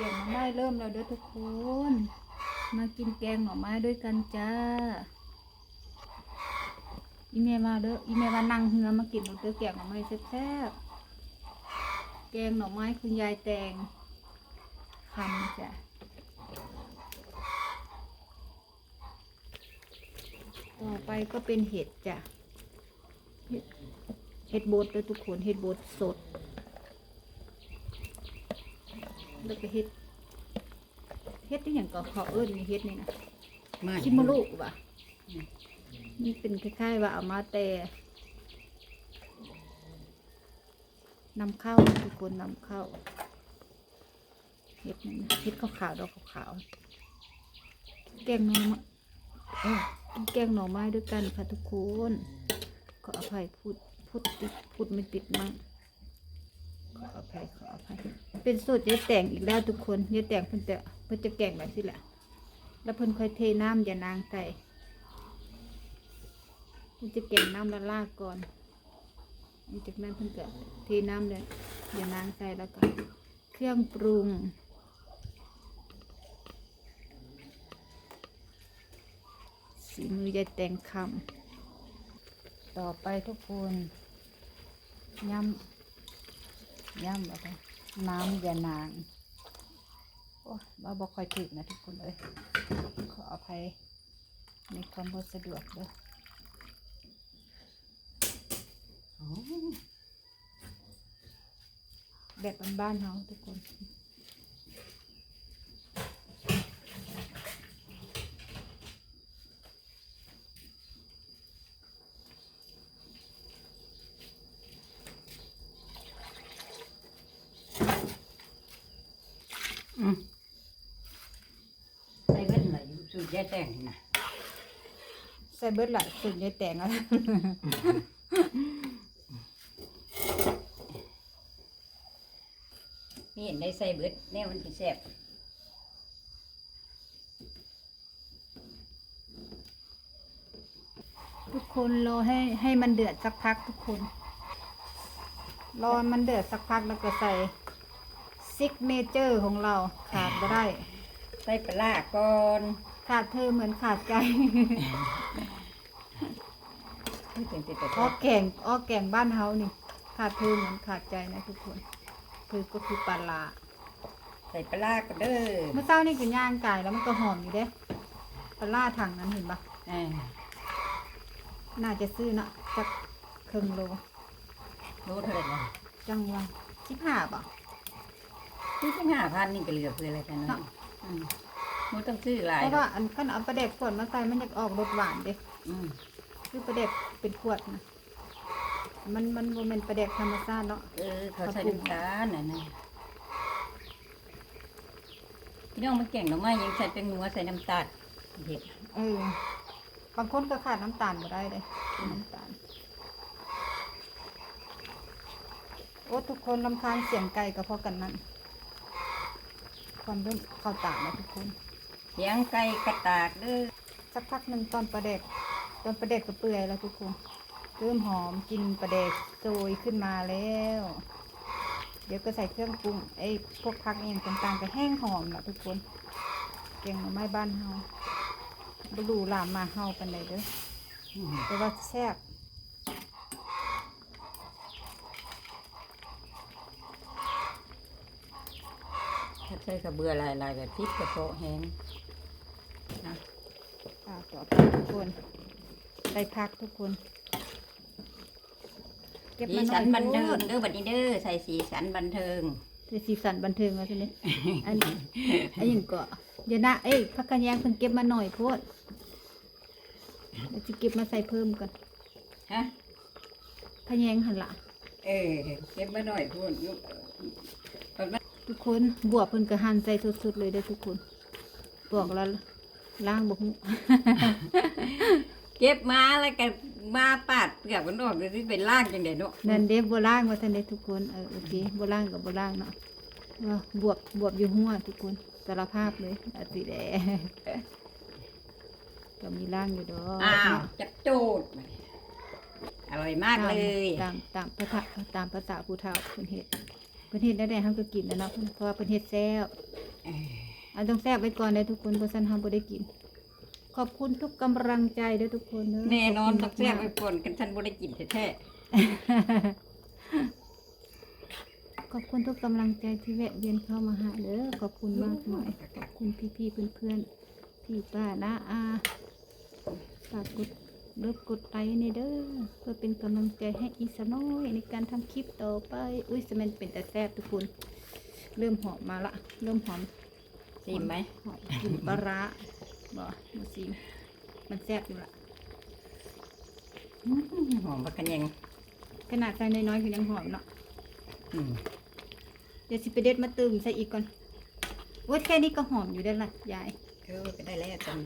แกงหน่อไม้เริ่มแล้วเด้อทุกคน มากินแกงหน่อไม้ด้วยกันจ้า อีเมมาเด้อ อีเมมานั่งเฮือมากินเด้อแกงหน่อไม้แซ่บๆ แกงหน่อไม้คุณยายแตงคำจ้ะต่อไปก็เป็นเห็ดจ้ะ เห็ดเห็ดบดเลยทุกคน เห็ดบดสด แล้วก็เห็ดเห็ดที่อย่างก็เขาเอิ้นมีเห็ดนี่นะมาชิมาลูกว่ะนี่เป็นคล้ายๆว่าเอามาแต่นำเข้าทุกคนนำเข้าเห็ดนี่นะเห็ดขาวๆดอกขาวๆแกงหน่อไม้เอ้ยกินแกงหน่อไม้ด้วยกันค่ะทุกคน ขออภัยพูดพูดติดพูดไม่ติดมั่ง ขออภัยขออภัยเป็นสูตรยายแต่งอีกแล้วทุกคนยายแต่งเพิ่นจะเพิ่นจะแกงแบบนี้แหละแล้วเพิ่นค่อยเทน้ำอย่านางใส่เพิ่นจะแกงน้ำละลากก่อนหลังจากนั้นเพิ่นก็เทน้ำเลยอย่านางใส่แล้วก็เครื่องปรุงสีมือยายแต่งคำต่อไปทุกคนยำ ย่ำอะไรน้ำอย่านางโอ้ยเราบอกค่อยถึกนะทุกคนเลยขออภัยในความบ่สะดวกเด้อโอ้แบบบ้านๆเฮาทุกคน ใส่เว้นอะไรอยู่สูตรยายแต่งนี่นะใส่เบิดหลายสุดยายแต่งอะไรนี่เห็นได้ใส่เบิดแนวมันสิแซ่บทุกคนรอให้ให้มันเดือดสักพักทุกคน รอมันเดือดสักพักแล้วก็ใส่ ซิกเนเจอร์ของเราขาดไม่ได้ ใส่ปลาร้าก่อนขาดเธอเหมือนขาดใจนี่เป็นติดแต่อ้อแกงอ้อแกงบ้านเฮานี่ ขาดเธอเหมือนขาดใจนะทุกคนคือก็คือปลาร้าใส่ปลาร้าก็เด้อเมื่อเช้านี่คือย่างไก่แล้วมันก็หอมอยู่เด้ปลาร้าถังนั้นเห็นปะเออน่าจะซื้อเนาะจักครึ่งโลรู้เท่าไหร่ละจังหวะสิบห้าปะที่สิบห้าพันนี่ก็เหลือเพื่ออะไรกันเนาะอืมมันต้องซื้อหลายเพราะว่าอันขั้นเอาปลาเด็กขวดมาใส่มันจะออกรสหวานเด้อืมคือปลาเด็กเป็นขวดนะมันมันโมเมนปลาเด็กธรรมชาติเนาะเออเขาใส่น้ำตาลน่ะนะพี่น้องมันแก่งหรือไม่ยังใส่เป็นงัวใส่น้ำตาลเด็ดเออบางคนก็ขาดน้ำตาลก็ได้เลยน้ำตาลโอ้ทุกคนลำคาญเสียงไก่ก็เพราะกันนั่น ความเริ่มเข้าตาแล้วทุกคนเสียงไก่กระตากเด้อสักพักหนึ่งตอนปลาเด็กตอนปลาเด็กก็เปื่อยแล้วทุกคนเริ่มหอมกลินปลาเด็กโชยขึ้นมาแล้ว เดี๋ยวก็ใส่เครื่องปรุงไอ้พวกผักเองต่างๆก็แห้งหอมละทุกคนเก่งหน่อไม้บ้านเฮาบรูหลามมาเฮากันเลยเด้ออืมแต่ว่าแซ่บ ถ้าใส่กระเบือลายลายแบบพริกกระโปะแห้งนะอ่าต่อไปทุกคนได้พักทุกคน เก็บสีมาหน่สัอนยบันเทิงโเด้อบัดนี้เด้อใส่สีสันบันเทิงแต่สีสันบันเทิงแล้วทีนี้อันอันนี้ก็เดี๋ยวนะเอ้ยพักกันแยงเพิ่นเก็บมาหน่อยโพดเดี๋ยวจะเก็บมาใส่เพิ่มกันฮะ พะแยงหันละ เออเก็บมาหน่อยพูดลูก ทุกคนบวบเพิ่นก็หั่นใส่สุดๆเลยเด้อทุกคนบอกแล้วล้างบ่ฮู้เก็บมาแล้วก็มาปาดเปลือกมันออกเลยที่เป็นล่างจังเด็ดเนาะนั่นเด้บ่ล้างว่าซั่นเด้ทุกคนเออโอเคบ่ล้างก็บ่ล้างเนาะว่าบวบบวบอยู่หัวทุกคนสารภาพเลยอาสิแดก็มีล้างอยู่ดอกอ้าวเนาะจับโจดอร่อยมากเลยตามตามตามภาษาตามภาษาผู้เฒ่าเพิ่นเฮ็ด เพิ่นเฮ็ดได้ได้เฮาก็กินแล้วเนาะเพราะว่าเพิ่นเฮ็ดแซ่บอันต้องแซ่บไว้ก่อนเลยทุกคนเพราะฉันทำบ่ได้กิน ขอบคุณทุกกำลังใจเด้อทุกคนเด้อแน่นอนขต้บองคุณแซ่บมากไปก่อนกันฉันบ่ได้กินแท้ขอบคุณทุกกำลังใจที่แวะเวียนเข้ามาหาเด้อขอบคุณๆมากมายขอบคุณพี่ๆเพื่อนๆพี่ป้าน้าอาฝากกด เลิกกดไลค์ในเด้อเพื่อเป็นกำลังใจให้อีสน้อยในการทำคลิปต่อไป อุ้ยสมันเป็นแต่แซ่บทุกคน เริ่มหอมมาละ เริ่มหอมชิมไหมหอมกลิ่นปลาร้าบ่มาซิมมันแซ่บอยู่ละอื้อหือหอมผักกระเนียงขนาดใส่น้อยๆคือยังหอมเนาะอืมเดี๋ยวสิไปเด็ดมาตึมใส่อีกก่อนโอ้ยแค่นี้ก็หอมอยู่ได้วละยายเออก็ได้แล้วจน